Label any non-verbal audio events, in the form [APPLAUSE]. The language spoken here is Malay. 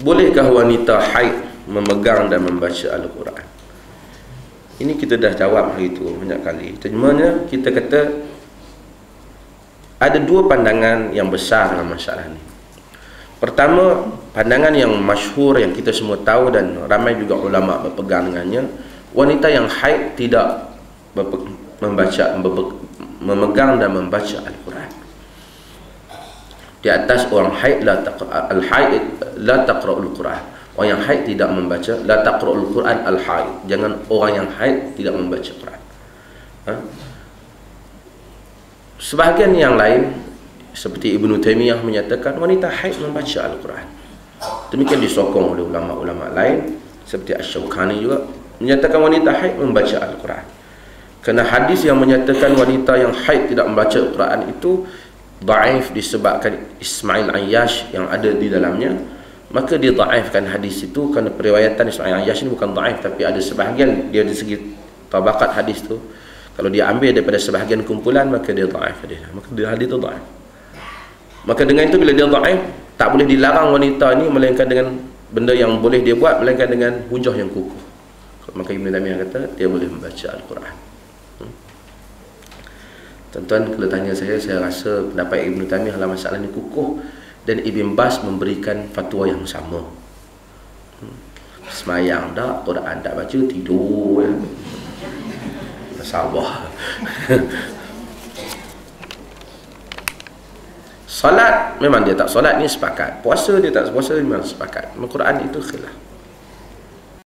bolehkah wanita haid memegang dan membaca Al-Quran? Ini kita dah jawab hari itu banyak kali. Cumanya kita kata ada dua pandangan yang besar dalam masalah ini pertama pandangan yang masyhur yang kita semua tahu dan ramai juga ulama berpegang dengannya wanita yang haid tidak membaca memegang dan membaca Al-Quran di atas orang haid la taqra al haid la taqra'ul Quran. Orang yang haid tidak membaca la taqra'ul Quran al haid. Jangan orang yang haid tidak membaca Quran. Ha? sebahagian yang lain seperti Ibnu Taimiyah menyatakan wanita haid membaca Al-Quran. Demikian disokong oleh ulama-ulama lain seperti Asy-Syaukani juga menyatakan wanita haid membaca Al-Quran. Kerana hadis yang menyatakan wanita yang haid tidak membaca Al-Quran itu daif disebabkan Ismail Ayyash yang ada di dalamnya maka dia daifkan hadis itu kerana periwayatan Ismail Ayyash ini bukan daif tapi ada sebahagian dia dari segi tabakat hadis tu. Kalau dia ambil daripada sebahagian kumpulan maka dia daif hadis. Maka dia hadis tu daif. Maka dengan itu bila dia daif tak boleh dilarang wanita ini melainkan dengan benda yang boleh dia buat melainkan dengan hujah yang kukuh. Maka Ibn Taimiyah kata dia boleh membaca Al-Quran Tuan-tuan kalau tanya saya, saya rasa pendapat Ibn Taymiyah dalam masalah ini kukuh dan Ibn Bas memberikan fatwa yang sama. Hmm. Semayang tak, Quran tak baca, tidur. Ya. Masalah. Salat [LAUGHS] memang dia tak salat ni sepakat. Puasa dia tak puasa memang sepakat. Al-Quran itu khilaf.